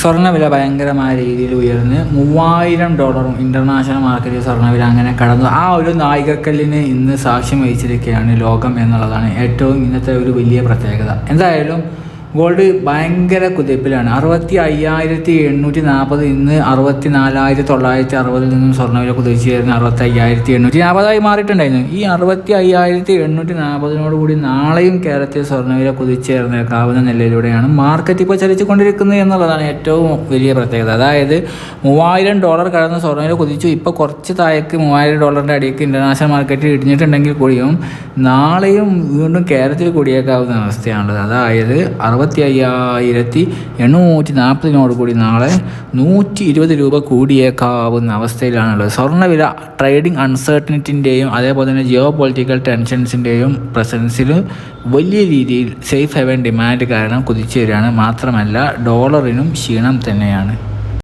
സ്വർണവില ഭയങ്കരമായ രീതിയിൽ ഉയർന്ന് മൂവായിരം ഡോളറും ഇന്റർനാഷണൽ മാർക്കറ്റിൽ സ്വർണവില അങ്ങനെ കടന്നു. ആ ഒരു നായികക്കല്ലിന് ഇന്ന് സാക്ഷ്യം വഹിച്ചിരിക്കുകയാണ് ലോകം എന്നുള്ളതാണ് ഏറ്റവും ഇന്നത്തെ ഒരു വലിയ പ്രത്യേകത. എന്തായാലും ഗോൾഡ് ഭയങ്കര കുതിപ്പിലാണ്. അറുപത്തി അയ്യായിരത്തി എണ്ണൂറ്റി നാൽപ്പത് ഇന്ന് അറുപത്തി നാലായിരത്തി തൊള്ളായിരത്തി അറുപതിൽ നിന്നും സ്വർണവില കുതിച്ചു ചേർന്ന് അറുപത്തി അയ്യായിരത്തി എണ്ണൂറ്റി നാൽപ്പതായി മാറിയിട്ടുണ്ടായിരുന്നു. ഈ അറുപത്തി അയ്യായിരത്തി എണ്ണൂറ്റി നാൽപ്പതിനോട് കൂടി നാളെയും കേരളത്തിൽ സ്വർണവില കുതിച്ചേർന്നേക്കാവുന്ന നിലയിലൂടെയാണ് മാർക്കറ്റ് ഇപ്പോൾ ചലിച്ചുകൊണ്ടിരിക്കുന്നത് എന്നുള്ളതാണ് ഏറ്റവും വലിയ പ്രത്യേകത. അതായത് മൂവായിരം ഡോളർ കടന്ന് സ്വർണവില കുതിച്ചു. ഇപ്പോൾ കുറച്ച് താഴേക്ക് മൂവായിരം ഡോളറിന്റെ അടിയേക്ക് ഇന്റർനാഷണൽ മാർക്കറ്റിൽ ഇടിഞ്ഞിട്ടുണ്ടെങ്കിൽ കൂടിയും നാളെയും വീണ്ടും കേരളത്തിൽ കൂടിയേക്കാവുന്ന അവസ്ഥയാണുള്ളത്. അതായത് അറുപത്തി അയ്യായിരത്തി എണ്ണൂറ്റി നാൽപ്പതിനോട് കൂടി നാളെ നൂറ്റി ഇരുപത് രൂപ കൂടിയേക്കാവുന്ന അവസ്ഥയിലാണുള്ളത്. സ്വർണവില ട്രേഡിംഗ് അൺസർട്ടനിറ്റിന്റെയും അതേപോലെ തന്നെ ജിയോ പൊളിറ്റിക്കൽ ടെൻഷൻസിന്റെയും പ്രസൻസിൽ വലിയ രീതിയിൽ സേഫ് ഹെവൻ ഡിമാൻഡ് കാരണം കുതിച്ചു വരികയാണ്. മാത്രമല്ല ഡോളറിനും ക്ഷീണം തന്നെയാണ്.